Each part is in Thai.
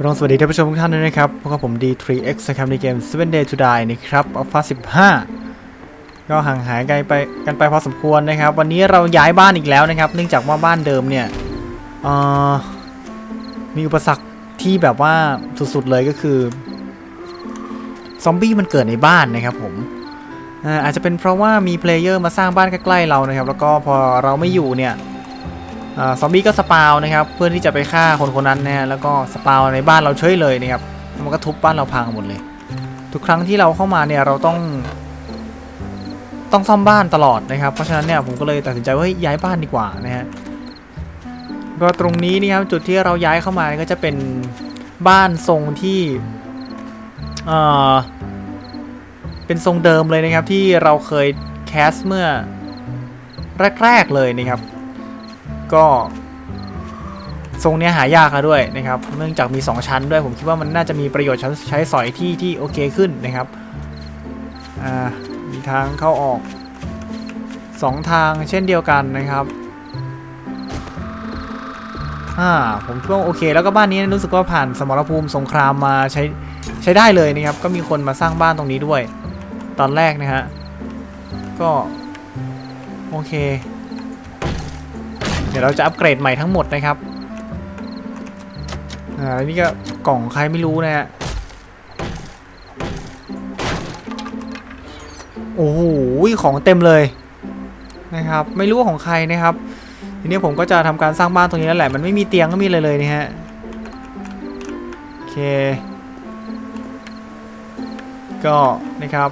ก็ต้องสวัสดีท่านผู้ชมทุกท่านด้วยนะครับพบกับผม D3X นะครับในเกม Seven Day to Die นะครับ Alpha 15 ก็ห่างหายกันไปกันไปพอสมควรนะครับ วันนี้เราย้ายบ้านอีกแล้วนะครับ เนื่องจากว่าบ้านเดิมเนี่ยมีอุปสรรคที่แบบว่าสุดๆเลยก็คือซอมบี้มันเกิดในบ้านนะครับผมอาจจะเป็นเพราะว่ามีเพลเยอร์มาสร้างบ้านใกล้ๆเรานะครับ แล้วก็พอเราไม่อยู่เนี่ย ซอมบี้ก็สปาวนะครับเพื่อที่จะไปฆ่าคนคนนั้นนะแล้วก็สปาวในบ้านเราเฉยเลยนะครับมันก็ทุบบ้านเราพังหมดเลย ทุกครั้งที่เราเข้ามาเนี่ยเราต้อง ต้องซ่อมบ้านตลอดนะครับ เพราะฉะนั้นเนี่ยผมก็เลยตัดสินใจว่าเฮ้ยย้ายบ้านดีกว่านะฮะก็ตรงนี้นี่ครับจุดที่เราย้ายเข้ามาก็จะเป็นบ้านทรงที่เอ่อเป็นทรงเดิมเลยนะครับที่เราเคยแคสเมื่อแรกๆเลยนะครับ ก็ทรงเนี้ยหายากแล้วด้วยนะครับ เนื่องจากมี 2 ชั้นด้วยผมคิดว่ามันน่าจะมีประโยชน์ใช้ใช้สอยที่ที่โอเคขึ้นนะครับอ่ามีทางเข้าออก 2 ทางเช่นเดียวกันนะครับอ่าผมคิดว่าโอเค แล้วก็บ้านนี้รู้สึกว่าผ่านสมรภูมิสงครามมาใช้ใช้ได้เลยนะครับ ก็มีคนมาสร้างบ้านตรงนี้ด้วย ตอนแรกนะฮะก็โอเค เดี๋ยวเราจะอัปเกรดใหม่ทั้งหมดนะครับ อ่าแล้วนี่ก็กล่องใครไม่รู้นะฮะ โอ้โห ของเต็มเลยนะครับ ไม่รู้ว่าของใครนะครับ ทีนี้ผมก็จะทำการสร้างบ้านตรงนี้แล้วแหละ มันไม่มีเตียงก็มีอะไรเลยนะฮะ โอเค ก็นะครับ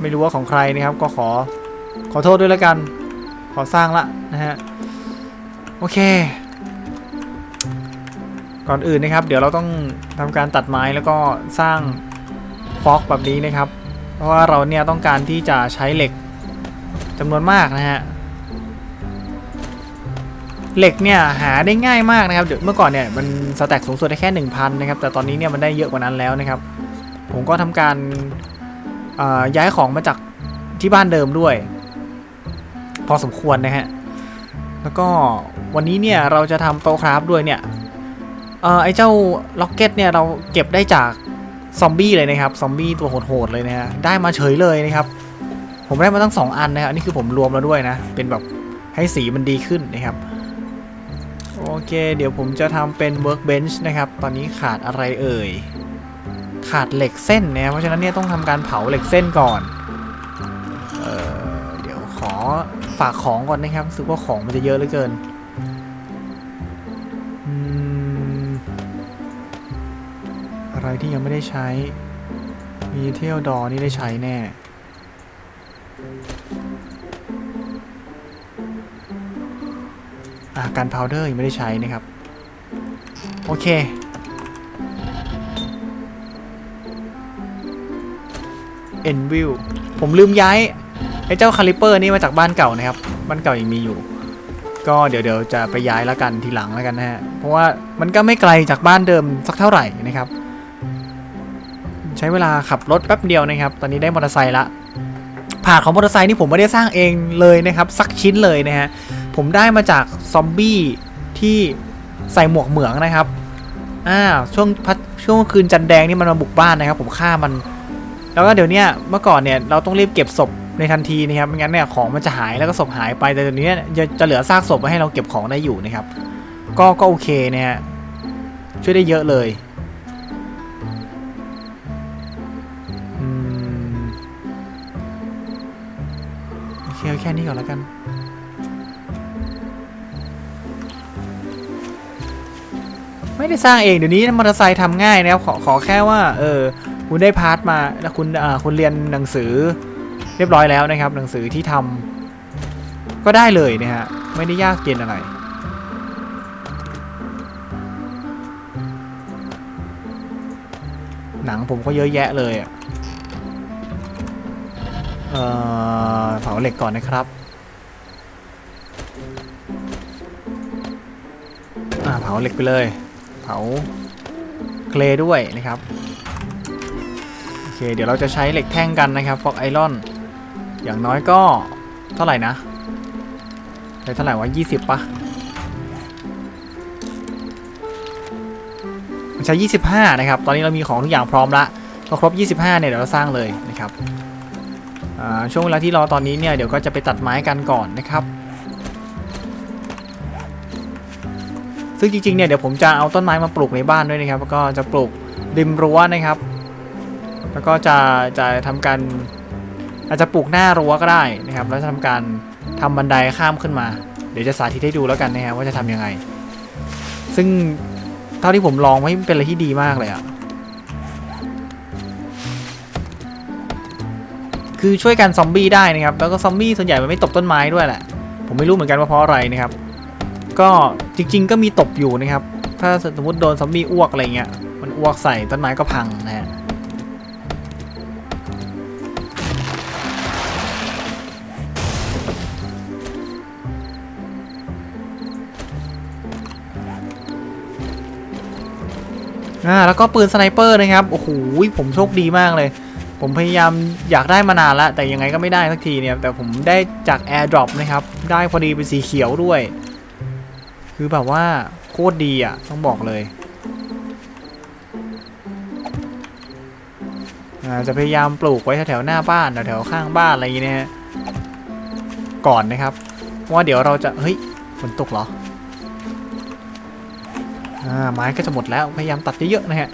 ไม่รู้ว่าของใครนะครับ ก็ขอขอโทษด้วยแล้วกัน ขอสร้างละนะฮะ โอเค ก่อนอื่นนะครับ เดี๋ยวเราต้องทำการตัดไม้แล้วก็สร้างฟอกแบบนี้นะครับ เพราะว่าเราเนี่ยต้องการที่จะใช้เหล็กจำนวนมากนะฮะเหล็กเนี่ยหาได้ง่ายมากนะครับเดี๋ยวเมื่อก่อนเนี่ยมันสแต็กสูงสุดได้แค่ 1,000นะครับแต่ตอนนี้เนี่ยมันได้เยอะกว่านั้นแล้วนะครับ ผมก็ทำการย้ายของมาจากที่บ้านเดิมด้วย พอสมควรนะฮะ แล้วก็วันนี้เนี่ยเราจะทำโต๊ะคราฟด้วยเนี่ยเออไอเจ้าล็อกเก็ตเนี่ยเราเก็บได้จากซอมบี้เลยนะครับซอมบี้ตัวโหดๆเลยนะฮะได้มาเฉยเลยนะครับ ผมได้มาตั้ง 2 อันนะครับอันนี่คือผมรวมแล้วด้วยนะ เป็นแบบให้สีมันดีขึ้นนะครับ โอเคเดี๋ยวผมจะทำเป็น workbench นะครับ ตอนนี้ขาดอะไรเอ่ย ขาดเหล็กเส้นนะเพราะฉะนั้นเนี่ยต้องทำการเผาเหล็กเส้นก่อน ฝากของก่อนนะครับรู้สึกว่าของมันจะเยอะเหลือเกินอะไรที่ยังไม่ได้ใช้ มีเที่ยวดอนี่ได้ใช้แน่อะการพาวเดอร์ยังไม่ได้ใช้นะครับ โอเค เอ็นวิวผมลืมย้าย เจ้าคาลิเปอร์นี่มาจากบ้านเก่านะครับ บ้านเก่ายังมีอยู่ ก็เดี๋ยวเดี๋ยวจะไปย้ายแล้วกันทีหลังแล้วกันนะฮะ เพราะว่ามันก็ไม่ไกลจากบ้านเดิมสักเท่าไหร่นะครับ ใช้เวลาขับรถแป๊บเดียวนะครับ ตอนนี้ได้มอเตอร์ไซค์ละผ่านของมอเตอร์ไซค์นี่ผมไม่ได้สร้างเองเลยนะครับ สักชิ้นเลยนะฮะ ผมได้มาจากซอมบี้ที่ใส่หมวกเหมืองนะครับอ่าช่วงพัดช่วงคืนจันแดงนี่มันมาบุกบ้านนะครับ ผมฆ่ามัน แล้วก็เดี๋ยวนี้เมื่อก่อนเนี่ยเราต้องรีบเก็บศพในทันทีนะครับไม่งั้นเนี่ยของมันจะหายแล้วก็ศพหายไปแต่เดี๋ยวนี้จะจะเหลือซากศพไว้ให้เราเก็บของได้อยู่นะครับ ก็ก็โอเคนะฮะช่วยได้เยอะเลยอืมโอเคเอาแค่นี้ก่อนแล้วกันไม่ได้สร้างเองเดี๋ยวนี้มอเตอร์ไซค์ทำง่ายนะครับขอขอแค่ว่าเออ คุณได้พาร์ทมาแล้วคุณอ่าคุณเรียนหนังสือเรียบร้อยแล้วนะครับ หนังสือที่ทำก็ได้เลยนะฮะไม่ได้ยากเย็นอะไรหนังผมก็เยอะแยะเลยอะเอ่อเผาเหล็กก่อนนะครับ อ่าเผาเหล็กไปเลย เผาเคลด้วยนะครับ เคเดี๋ยวเราจะใช้เหล็กแท่งกันนะครับฟอกไอรอน อย่างน้อยก็เท่าไหร่นะได้เท่าไหร่วะ20ปะใช้25นะครับ ตอนนี้เรามีของทุกอย่างพร้อมละพอครบ25เนี่ยเดี๋ยวเราสร้างเลยนะครับช่วงเวลาที่รอตอนนี้เนี่ยเดี๋ยวก็จะไปตัดไม้กันก่อนนะครับซึ่งจริงๆเนี่ยเดี๋ยวผมจะเอาต้นไม้มาปลูกในบ้านด้วยนะครับแล้วก็จะปลูกริมรั้วนะครับ แล้วก็จะจะทำการอาจจะปลูกหน้ารั้วก็ได้นะครับ แล้วทำการทำบันไดข้ามขึ้นมา เดี๋ยวจะสาธิตให้ดูแล้วกันนะครับว่าจะทำยังไง ซึ่งเท่าที่ผมลองไมันเป็นอะไรที่ดีมากเลยอะคือช่วยกันซอมบี้ได้นะครับ แล้วก็ซอมบี้ส่วนใหญ่มันไม่ตกต้นไม้ด้วยแหละ ผมไม่รู้เหมือนกันว่าเพราะอะไรนะครับ ก็จริง ๆ ก็มีตบอยู่นะครับ ถ้าสมมติโดนซอมบี้อ้วกอะไรเงี้ย มันอ้วกใส่ต้นไม้ก็พังนะฮะ อ่าแล้วก็ปืนสไนเปอร์นะครับโอ้โหผมโชคดีมากเลย ผมพยายามอยากได้มานานล้วแต่ยังไงก็ไม่ได้สักทีเนี่ยแต่ผมได้จาก AirDrop นะครับ ได้พอดีเป็นสีเขียวด้วย คือแบบว่าโคตรดีอะต้องบอกเลยอ่าจะพยายามปลูกไว้แถวๆหน้าบ้านแถวๆข้างบ้านอะไรอย่างเงี้ยก่อนนะครับว่าเดี๋ยวเราจะเฮ้ยฝนตกเหรอ ไม้ก็จะหมดแล้วพยายามตัดเยอะๆนะฮะ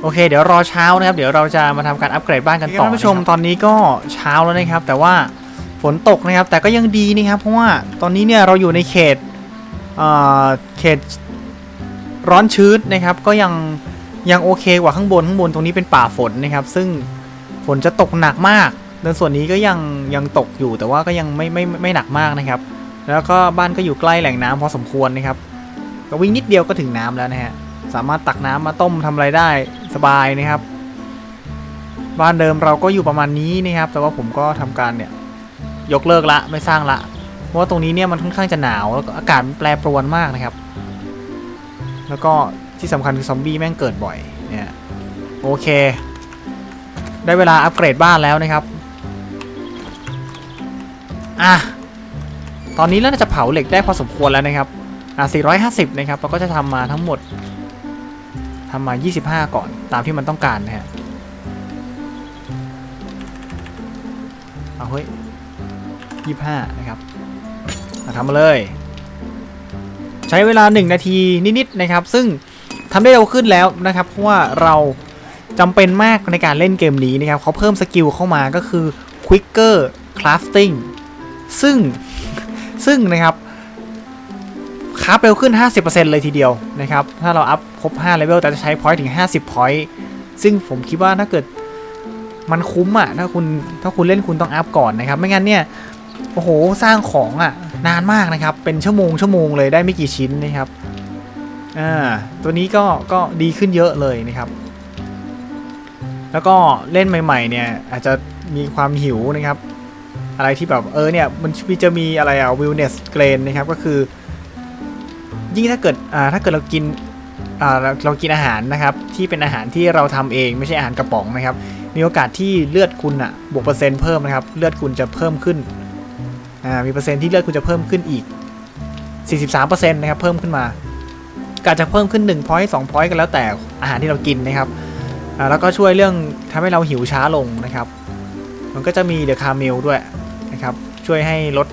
โอเค เดี๋ยวรอเช้านะครับ เดี๋ยวเราจะมาทำการอัปเกรดบ้านกันต่อท่านผู้ชมตอนนี้ก็เช้าแล้วนะครับ แต่ว่าฝนตกนะครับ แต่ก็ยังดีนะครับ เพราะว่าตอนนี้เนี่ยเราอยู่ในเขตเอ่อเขตร้อนชื้นนะครับ ก็ยังยังโอเคกว่าข้างบนข้างบนตรงนี้เป็นป่าฝนนะครับ ซึ่งฝนจะตกหนักมากในส่วนนี้ก็ยังยังตกอยู่แต่ว่าก็ยังไม่ไม่ไม่ไม่หนักมากนะครับ แล้วก็บ้านก็อยู่ใกล้แหล่งน้ำพอสมควรนะครับ ก็วิ่งนิดเดียวก็ถึงน้ำแล้วนะฮะ สามารถตักน้ำมาต้มทำอะไรได้สบายนะครับ บ้านเดิมเราก็อยู่ประมาณนี้นะครับ แต่ว่าผมก็ทำการเนี่ยยกเลิกละไม่สร้างละ เพราะว่าตรงนี้เนี่ยมันค่อนข้างจะหนาวแล้วก็อากาศมันแปรปรวนมากนะครับ แล้วก็ที่สำคัญคือซอมบี้แม่งเกิดบ่อยเนี่ยโอเค ได้เวลาอัปเกรดบ้านแล้วนะครับ อะ ตอนนี้เราน่าจะเผาเหล็กได้พอสมควรแล้วนะครับอ่า450 นะครับเราก็จะทำมาทั้งหมดทำมา 25 ก่อนตามที่มันต้องการนะฮะเอาเฮ้ย25 นะครับมาทำมาเลย ใช้เวลา 1 นาทีนิดๆนะครับ ซึ่งทำได้เร็วขึ้นแล้วนะครับ เพราะว่าเราจำเป็นมากในการเล่นเกมนี้นะครับเขาเพิ่มสกิลเข้ามาก็คือ quicker crafting ซึ่ง ซึ่งนะครับคราเร็วขึ้น 50%เลยทีเดียวนะครับ ถ้าเราอัพครบ5เลเวลแต่จะใช้พอยต์ถึง 50พอยต์ซึ่งผมคิดว่าถ้าเกิดมันคุ้มอะถ้าคุณถ้าคุณเล่นคุณต้องอัพก่อนนะครับ ไม่งั้นเนี่ย โอ้โห สร้างของอะนานมากนะครับ เป็นชั่วโมงชั่วโมงเลยได้ไม่กี่ชิ้นนะครับอ่าตัวนี้ก็ก็ดีขึ้นเยอะเลยนะครับ แล้วก็เล่นใหม่ ๆ เนี่ยอาจจะมีความหิวนะครับ อะไรที่แบบเออเนี่ยมันจะมีอะไรอะ wellness grain นะครับก็คือ ยิ่งถ้าเกิดอ่าถ้าเกิดเรากินอ่าเรากินอาหารนะครับที่เป็นอาหารที่เราทำเองไม่ใช่อาหารกระป๋องนะครับ มีโอกาสที่เลือดคุณอะบวกเปอร์เซ็นต์เพิ่มนะครับเลือดคุณจะเพิ่มขึ้นอ่ามีเปอร์เซ็นต์ที่เลือดคุณจะเพิ่มขึ้นอีก 43%นะครับเพิ่มขึ้นมาก็อาจจะเพิ่มขึ้น1 point 2 point กันแล้วแต่อาหารที่เรากินนะครับ แล้วก็ช่วยเรื่องทำให้เราหิวช้าลงนะครับ มันก็จะมีเดอะคาเมลด้วย นะครับช่วยให้ลด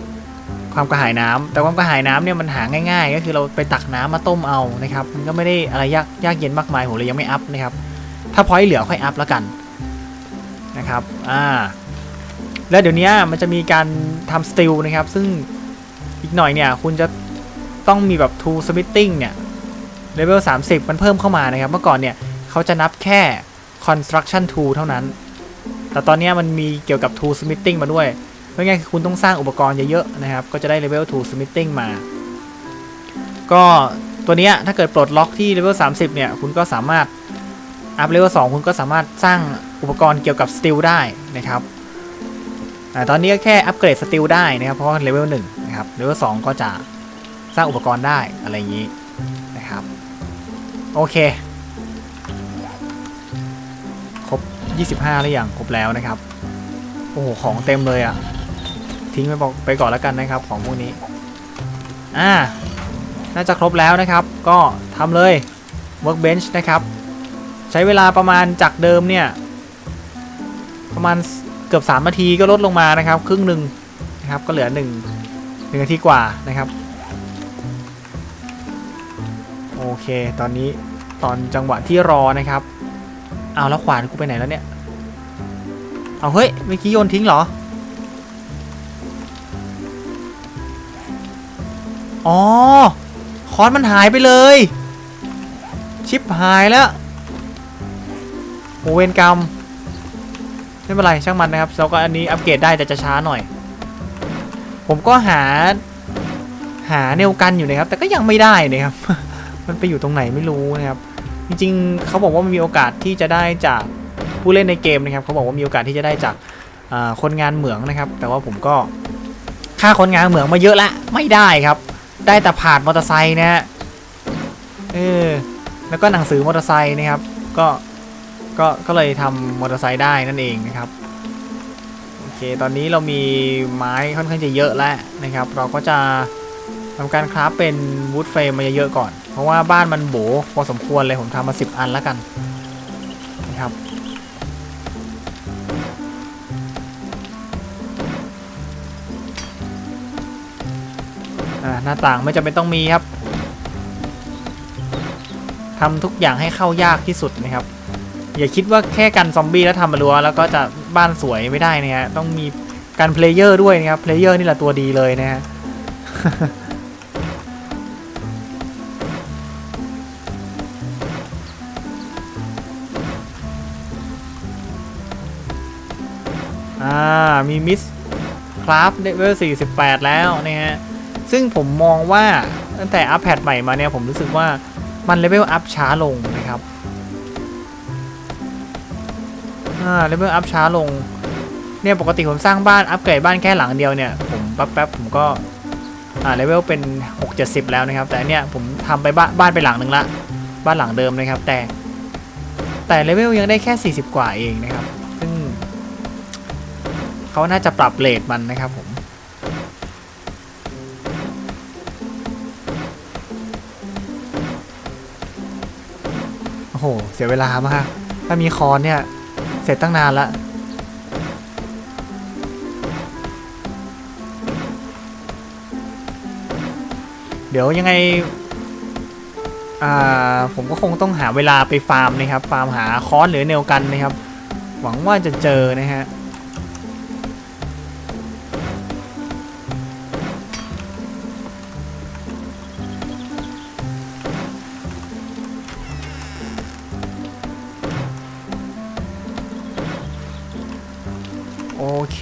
ความกระหายน้ำแต่ความกระหายน้ำเนี่ยมันหาง่ายๆ ก็คือเราไปตักน้ำมาต้มเอานะครับมันก็ไม่ได้อะไรยากยากเย็นมากมายผมเลยยังไม่อัพนะครับถ้าพอยเหลือค่อยอัพแล้วกันนะครับอ่าแล้วเดี๋ยวนี้มันจะมีการทำสติลนะครับ ซึ่งอีกหน่อยเนี่ยคุณจะต้องมีแบบ tool smitting เนี่ย level 30 มันเพิ่มเข้ามานะครับ เมื่อก่อนเนี่ยเขาจะนับแค่ construction tool เท่านั้น แต่ตอนนี้มันมีเกี่ยวกับ tool smitting มาด้วย ราะงั้นคุณต้องสร้างอุปกรณ์เยอะๆนะครับ ก็จะได้ level 2 smithing มา ก็ตัวเนี้ยถ้าเกิดปลดล็อกที่ level 30 เนี่ย คุณก็สามารถอัพ level 2คุณก็สามารถสร้างอุปกรณ์เกี่ยวกับ steel ได้นะครับอตอนนี้ก็แค่อัปเกรด steel ได้นะครับ เพราะว่า level 1นะครับ level 2ก็จะสร้างอุปกรณ์ได้อะไรอย่างนี้นะครับ โอเค ครบ 25 หรือยังครบแล้วนะครับ โอ้โห ของเต็มเลยอะ่ะ ทิ้งไปบอกไปก่อนแล้วกันนะครับ ของพวกนี้ อ่า น่าจะครบแล้วนะครับ ก็ทำเลย workbench นะครับ ใช้เวลาประมาณจากเดิมเนี่ย ประมาณเกือบ 3 นาทีก็ลดลงมานะครับ ครึ่งหนึ่งนะครับ ก็เหลือ 1 1นาทีกว่านะครับโอเค ตอนนี้ตอนจังหวะที่รอนะครับ เอาแล้วขวานกูไปไหนแล้วเนี่ย เอาเฮ้ย เมื่อกี้โยนทิ้งเหรอ อ๋อคอนมันหายไปเลย ชิปหายแล้วโอเวนกรรมไม่เป็นไรช่างมันนะครับเราก็อันนี้อัปเกรดได้แต่จะช้าหน่อย ผมก็หา หาเนวกันอยู่นะครับ แต่ก็ยังไม่ได้นะครับ มันไปอยู่ตรงไหนไม่รู้นะครับ จริงๆเขาบอกว่ามันมีโอกาสที่จะได้จากผู้เล่นในเกมนะครับเขาบอกว่ามีโอกาสที่จะได้จากคนงานเหมืองนะครับ แต่ว่าผมก็ค่าคนงานเหมืองมาเยอะละไม่ได้ครับ ได้แต่ผ่านมอเตอร์ไซค์นะฮะเออแล้วก็หนังสือมอเตอร์ไซค์นะครับ ก็ก็ก็เลยทำมอเตอร์ไซค์ได้นั่นเองนะครับโอเคตอนนี้เรามีไม้ค่อนข้างจะเยอะแล้วนะครับ เราก็จะทำการคราฟเป็นวูดเฟรมมาเยอะๆก่อน เพราะว่าบ้านมันโบพอสมควรเลยผมทำมา 10 อันแล้วกัน หน้าต่างไม่จำเป็นต้องมีครับทำทุกอย่างให้เข้ายากที่สุดนะครับ อย่าคิดว่าแค่กันซอมบี้แล้วทำมรัวแล้วก็จะบ้านสวยไม่ได้นะฮะต้องมีการเพลเยอร์ด้วยนะครับเพลเยอร์นี่แหละตัวดีเลยนะฮะอ่ามีมิสคราฟเลเวล48 แล้วนะฮะ ซึ่งผมมองว่าตั้งแต่อัปแพดใหม่มาเนี่ยผมรู้สึกว่ามันเลเวลอัพช้าลงนะครับอ่าเลเวลอัพช้าลง เนี่ยปกติผมสร้างบ้านอัปเกรดบ้านแค่หลังเดียวเนี่ยผมแป๊บๆผมก็อ่าเลเวลเป็น6 70 แล้วนะครับ แต่เนี่ยผมทำไปบ้านบ้านไปหลังหนึ่งละ บ้านหลังเดิมนะครับ แต่ แต่เลเวลยังได้แค่ 40 กว่าเองนะครับ ซึ่งเขาน่าจะปรับเลทมันนะครับผม อ้โห เสียเวลามาก ถ้ามีคอนเนี่ย เสร็จตั้งนานละเดี๋ยวยังไง อ่า ผมก็คงต้องหาเวลาไปฟาร์มนะครับ ฟาร์มหาคอนหรือเนวกันนะครับ หวังว่าจะเจอนะฮะ โอเค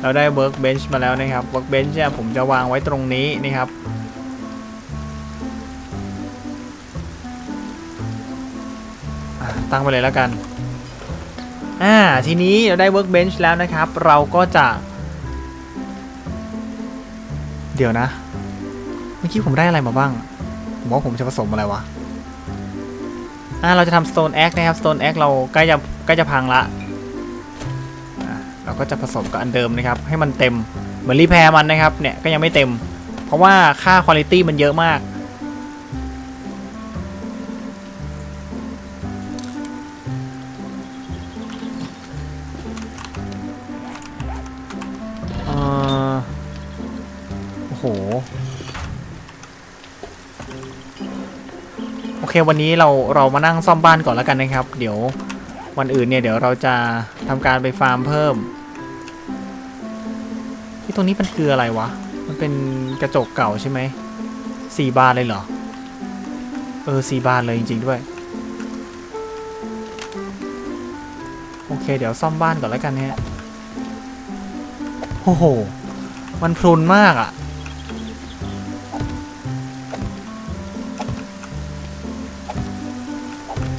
เราได้ workbench มาแล้วนะครับ workbench เนี่ยผมจะวางไว้ตรงนี้นะครับ ตั้งไปเลยแล้วกัน อ่า ทีนี้เราได้ workbench แล้วนะครับ เราก็จะ เดี๋ยวนะ เมื่อกี้ผมได้อะไรมาบ้าง ผมว่าผมจะผสมอะไรวะ อ่า เราจะทำ stone axe นะครับ stone axe เราใกล้จะใกล้จะพังละ ก็จะผสมกับอันเดิมนะครับ ให้มันเต็มเหมือนรีแพร์มันนะครับ เนี่ยก็ยังไม่เต็ม เพราะว่าค่าคุณภาพมันเยอะมากออโอ้โห โอเควันนี้เราเรามานั่งซ่อมบ้านก่อนแล้วกันนะครับ เดี๋ยววันอื่นเนี่ยเดี๋ยวเราจะทำการไปฟาร์มเพิ่ม ตรงนี้มันคืออะไรวะ มันเป็นกระจกเก่าใช่ไหมสี่บานเลยเหรอ เออสี่บานเลยจริง ๆ ด้วย โอเค เดี๋ยวซ่อมบ้านก่อนแล้วกันเนี่ย โอ้โห มันพรุนมากอะ่ะ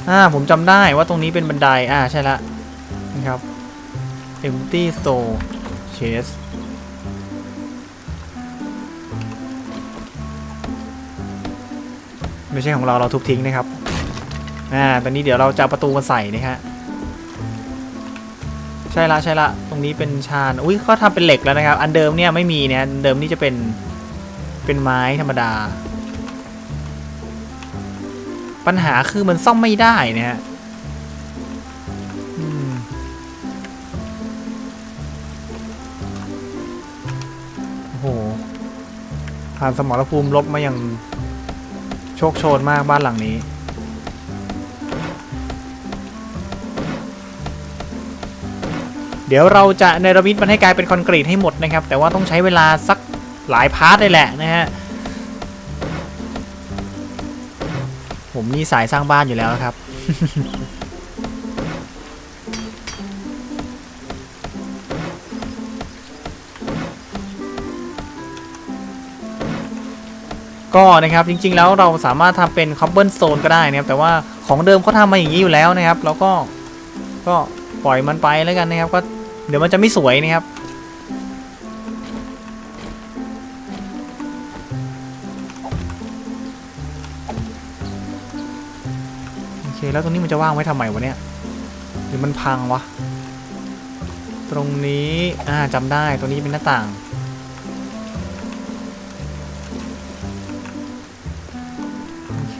อ่า ผมจำได้ว่าตรงนี้เป็นบันได อ่า ใช่ละนะครับ empty store chest ไม่ใช่ของเราเราทุบทิ้งนะครับอ่าตอนนี้เดี๋ยวเราจะประตูมาใส่นะฮะใช่ละใช่ละตรงนี้เป็นชานอุ้ยเขาทำเป็นเหล็กแล้วนะครับ อันเดิมเนี่ยไม่มีเนี่ยเดิมนี่จะเป็นเป็นไม้ธรรมดา ปัญหาคือมันซ่อมไม่ได้นะฮะโอ้โหผ่านสมรภูมิลบมาอย่าง โชคโชนมากบ้านหลังนี้ เดี๋ยวเราจะเนรมิตมันให้กลายเป็นคอนกรีตให้หมดนะครับ แต่ว่าต้องใช้เวลาสักหลายพาร์ทเลยแหละนะฮะ ผมนี่สายสร้างบ้านอยู่แล้วครับ ก็นะครับจริงๆแล้วเราสามารถทำเป็นคอบเบิลโตนก็ได้นะครับแต่ว่าของเดิมเขาทำมาอย่างนี้อยู่แล้วนะครับเราก็ก็ปล่อยมันไปแล้วกันนะครับก็เดี๋ยวมันจะไม่สวยนะครับโอเคแล้วตรงนี้มันจะว่างไว้ทำไมวะเนี่ยหรือมันพังวะตรงนี้อ่าจำได้ตรงนี้เป็นหน้าต่าง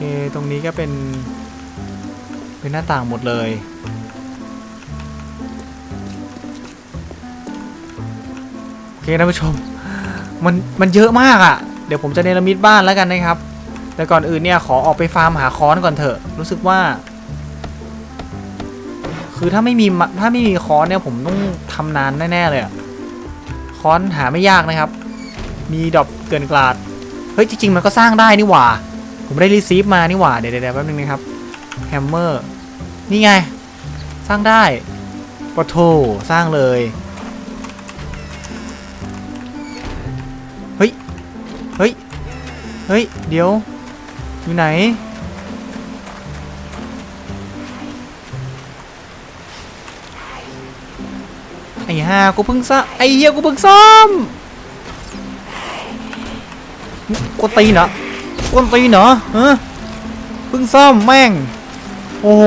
เคตรงนี้ก็เป็น เป็นหน้าต่างหมดเลย โอเคท่านผู้ชม มัน มันเยอะมากอะ่ะ เดี๋ยวผมจะเนรมิตบ้านแล้วกันนะครับ แต่ก่อนอื่นเนี่ยขอออกไปฟาร์มหาค้อนก่อนเถอะ รู้สึกว่า คือถ้าไม่มี ถ้าไม่มีค้อนเนี่ยผมต้องทำนานแน่ๆเลยอะค้อนหาไม่ยากนะครับ มีดอกเกินกลาด เฮ้ยจริงๆมันก็สร้างได้นี่หว่า ผมได้รีซีฟมานี่หว่า เดี๋ยวเดี๋ยวแป๊บนึงนะครับแฮมเมอร์นี่ไง สร้างได้ปะโถสร้างเลย เฮ้ย เฮ้ย เฮ้ย เดี๋ยว อยู่ไหน ไอ้ห่ากูเพิ่งซ่อมไอ้เหี้ยกูเพิ่งซ่อมกูตีนเหรอ กูตีเหรอฮะเพิ่งซ่อมแม่ง โอ้โห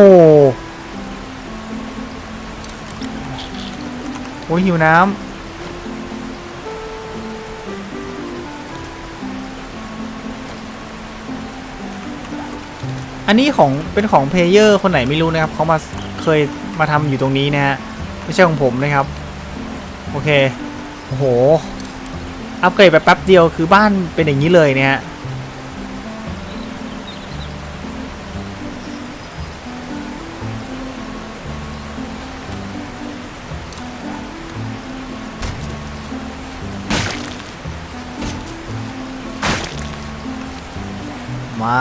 โอ้ยหิวน้ำอันนี้ของเป็นของเพลเยอร์คนไหนไม่รู้นะครับเขามาเคยมาทำอยู่ตรงนี้นะฮะไม่ใช่ของผมนะครับ โอเคโอ้โหอัปเกรดไปแป๊บเดียวคือบ้านเป็นอย่างนี้เลยเนี่ย มา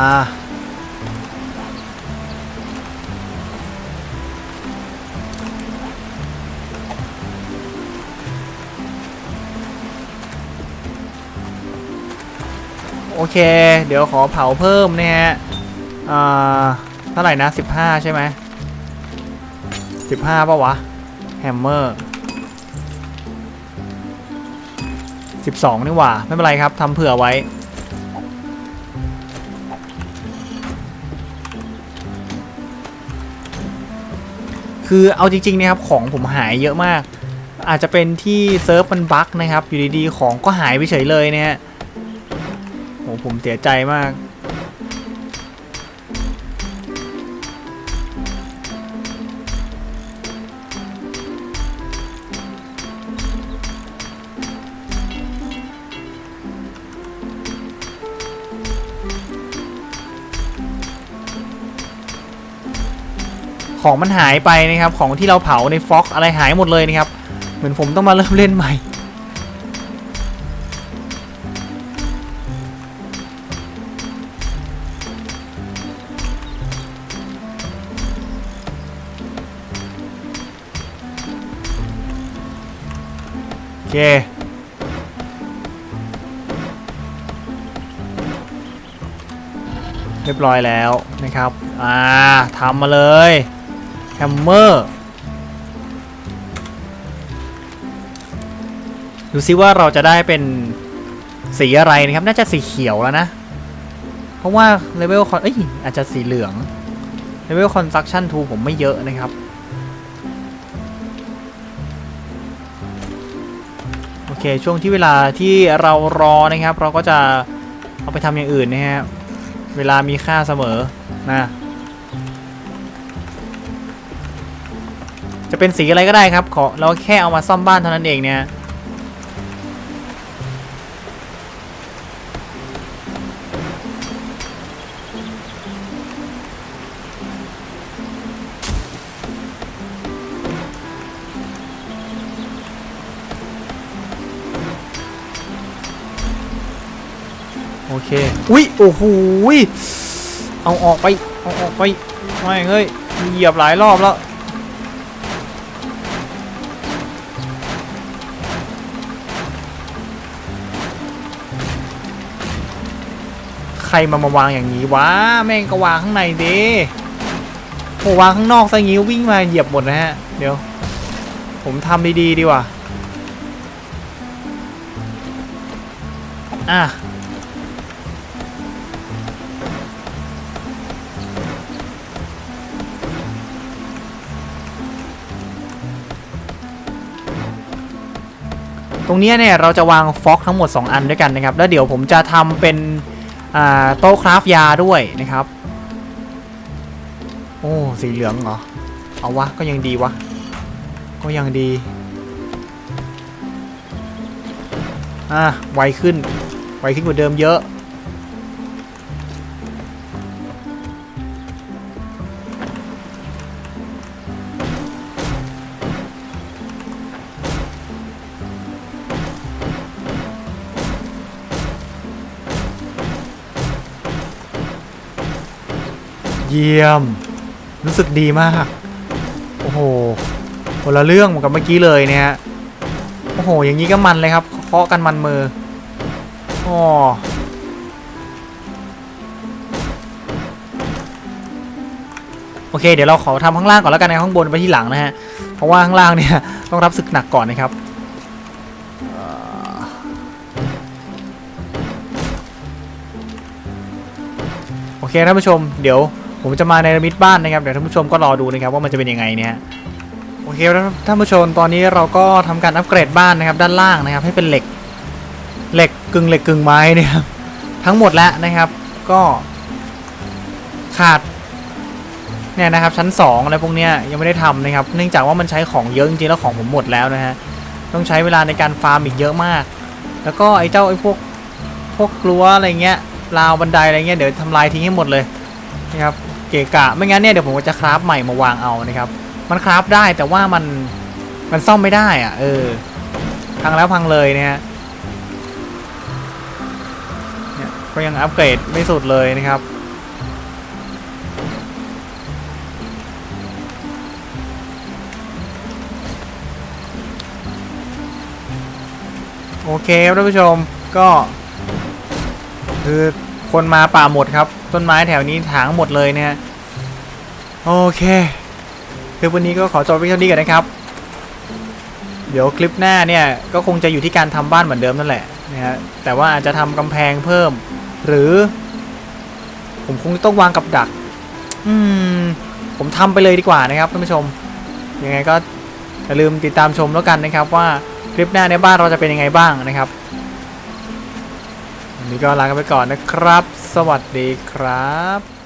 โอเค เดี๋ยวขอเผาเพิ่มนะฮะอ่าเท่าไหร่นะ 15 ใช่ไหม15ป่าวะ แฮมเมอร์12นี่หว่า ไม่เป็นไรครับทำเผื่อไว้ คือเอาจริงๆนะครับของผมหายเยอะมาก อาจจะเป็นที่เซิร์ฟมันบั๊กนะครับ อยู่ดีๆของก็หายไปเฉยเลยเนี่ยโอ้ผมเสียใจมาก ของมันหายไปนะครับ ของที่เราเผาในฟ็อกอะไรหายหมดเลยนะครับ เหมือนผมต้องมาเริ่มเล่นใหม่ โอเคเรียบร้อยแล้วนะครับ อ่าทำมาเลย แฮมเมอร์ ดูซิว่าเราจะได้เป็นสีอะไรนะครับ น่าจะสีเขียวแล้วนะ เพราะว่าเลเวลคอนเอ้ยอาจจะสีเหลืองเลเวลคอนสตรักชั่นทูผมไม่เยอะนะครับ โอเค ช่วงที่เวลาที่เรารอนะครับ เราก็จะเอาไปทำอย่างอื่นนะฮะ เวลามีค่าเสมอนะ จะเป็นสีอะไรก็ได้ครับ ขอเราแค่เอามาซ่อมบ้านเท่านั้นเองเนี่ยโอเค อุ้ย โอ้โหเอาออกไป เอาออกไป ไม่เฮ้ย เหยียบหลายรอบแล้ว ใครมามาวางอย่างนี้วะแม่งก็วางข้างในดิโอวางข้างนอกซะงี้วิ่งมาเหยียบหมดนะฮะ เดี๋ยว ผมทำดีๆดีกว่า อะตรงนี้เนี่ยเราจะวางฟ็อกทั้งหมด 2 อันด้วยกันนะครับ แล้วเดี๋ยวผมจะทำเป็น โต๊ะคราฟยาด้วยนะครับ โอ้สีเหลืองเหรอ เอาวะก็ยังดีวะ ก็ยังดี อะไวขึ้น ไวขึ้นกว่าเดิมเยอะ เยี่ยม รู้สึกดีมาก โอ้โหคนละเรื่องกับเมื่อกี้เลยเนี่ยโอ้โห อย่างนี้ก็มันเลยครับเคาะกันมันมืออ๋อโอเค เดี๋ยวเราขอทำข้างล่างก่อนแล้วกันนะข้างบนไปที่หลังนะฮะ เพราะว่าข้างล่างเนี่ยต้องรับศึกหนักก่อนนะครับโอเคท่านผู้ชม เดี๋ยว ผมจะมาในระมิดบ้านนะครับเดี๋ยวท่านผู้ชมก็รอดูนะครับว่ามันจะเป็นยังไงเนี่ยโอเคแล้วท่านผู้ชมตอนนี้เราก็ทำการอัปเกรดบ้านนะครับด้านล่างนะครับ ให้เป็นเหล็กเหล็กกึ่งเหล็กกึ่งไม้เนี่ยครับทั้งหมดแล้วนะครับ ก็ขาดเนี่ยนะครับชั้น2อะไรพวกเนี้ยยังไม่ได้ทำนะครับ เนื่องจากว่ามันใช้ของเยอะจริงๆแล้วของผมหมดแล้วนะฮะต้องใช้เวลาในการฟาร์มอีกเยอะมาก แล้วก็ไอ้เจ้าไอ้พวกพวกรั้วอะไรเงี้ยราวบันไดอะไรเงี้ยเดี๋ยวทำลายทิ้งให้หมดเลยนะครับ เกะกะ ไม่งั้นเนี่ยเดี๋ยวผมจะคราฟใหม่มาวางเอานะครับ มันคราฟได้แต่ว่ามันมันซ่อมไม่ได้อะเออ พังแล้วพังเลยเนี่ยฮะเนี่ยก็ยังอัปเกรดไม่สุดเลยนะครับโอเคครับท่านผู้ชมก็ คือคนมาป่าหมดครับ ต้นไม้แถวนี้ถางหมดเลยเนี่ยโอเคคือวันนี้ก็ขอจบไว้เท่านี้กันนะครับ เดี๋ยวคลิปหน้าเนี่ยก็คงจะอยู่ที่การทำบ้านเหมือนเดิมนั่นแหละนะฮะแต่ว่าอาจจะทำกำแพงเพิ่ม หรือ ผมคงต้องวางกับดัก อืม ผมทำไปเลยดีกว่านะครับท่านผู้ชมยังไงก็อย่าลืมติดตามชมแล้วกันนะครับ ว่าคลิปหน้าในบ้านเราจะเป็นยังไงบ้างนะครับวันนี้ก็ลากันไปก่อนนะครับ สวัสดีครับ